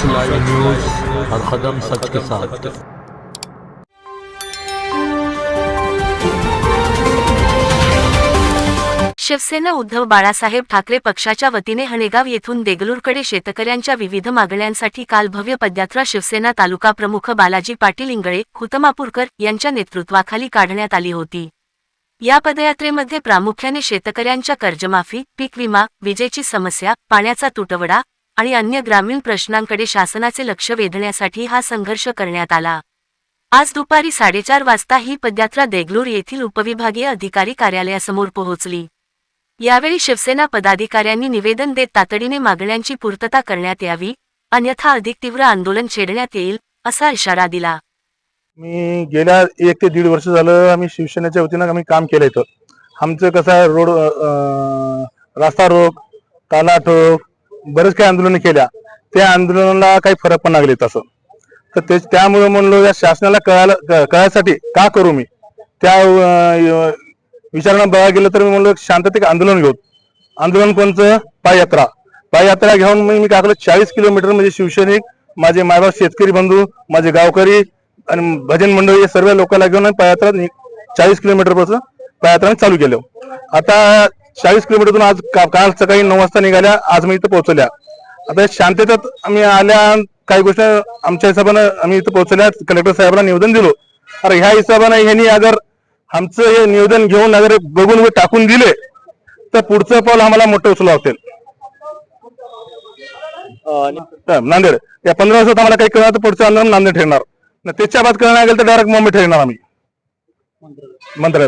सच live news हर कदम सच के साथ। शिवसेना उद्धव बाळासाहेब ठाकरे पक्षाच्या वतीने हणेगाव येथून देगलूरकडे शेतकऱ्यांच्या विविध मागण्यांसाठी काल भव्य पदयात्रा शिवसेना तालुका प्रमुख बालाजी पाटील इंगळे हुतमापूरकर यांच्या नेतृत्वाखाली काढण्यात आली होती. या पदयात्रेमध्ये प्रामुख्याने शेतकऱ्यांच्या कर्जमाफी पीक विमा विजेची समस्या पाण्याचा तुटवडा आणि अन्य ग्रामीण प्रश्नांकडे शासनाचे लक्ष वेधण्यासाठी हा संघर्ष करण्यात आला. आज दुपारी साडेचार वाजता ही पदयात्रा देगलूर येथील उपविभागीय अधिकारी कार्यालयासमोर पोहोचली. यावेळी शिवसेना पदाधिकाऱ्यांनी निवेदन देत तातडीने मागण्यांची पूर्तता करण्यात यावी अन्यथा अधिक तीव्र आंदोलन छेडण्यात येईल असा इशारा दिला. मी गेल्या एक ते दीड वर्ष झालं आम्ही शिवसेनेच्या वतीनं आम्ही काम केलं इथं. आमचं कसं आहे रोड रास्ता रोक ताला ठोक बरेच काही आंदोलनं केल्या. त्या आंदोलनाला काही फरक पण लागले तसं. तर ते त्यामुळे म्हणलो या शासनाला कळायला क- कळायसाठी का करू मी? त्या विचारांना बघायला बघा गेलं तर मी म्हणलो शांततेत आंदोलन घेऊ. आंदोलन कोणतं? पाययात्रा. पाययात्रा घेऊन मी मी काय केलं चाळीस किलोमीटर म्हणजे शिवसैनिक माझे मायबाप शेतकरी बंधू माझे गावकरी आणि भजन मंडळी या सर्व लोकांना घेऊन पाययात्रा चाळीस किलोमीटरपासून पाययात्रा चालू केलं आता चाळीस किलोमीटरतून आज काल सकाळी नऊ वाजता निघाल्या आज मी इथं पोहोचल्या. आता शांततेत आम्ही आल्या काही गोष्टी आमच्या हिशोबानं आम्ही इथं पोहोचल्या कलेक्टर साहेबांना निवेदन दिलो. अरे ह्या हिशोबाने ह्यांनी अगर आमचं हे निवेदन घेऊन अगर बघून टाकून दिले तर पुढचं पाऊल आम्हाला मोठं उचलू लागतील. अं, नांदेड. या पंधरा वर्षात आम्हाला काही कळणार तर पुढचं आंदोलन नांदेड ठरणार. न त्याच्या बाद कळणार गेलं तर डायरेक्ट मुंबई ठरणार आम्ही. मंत्र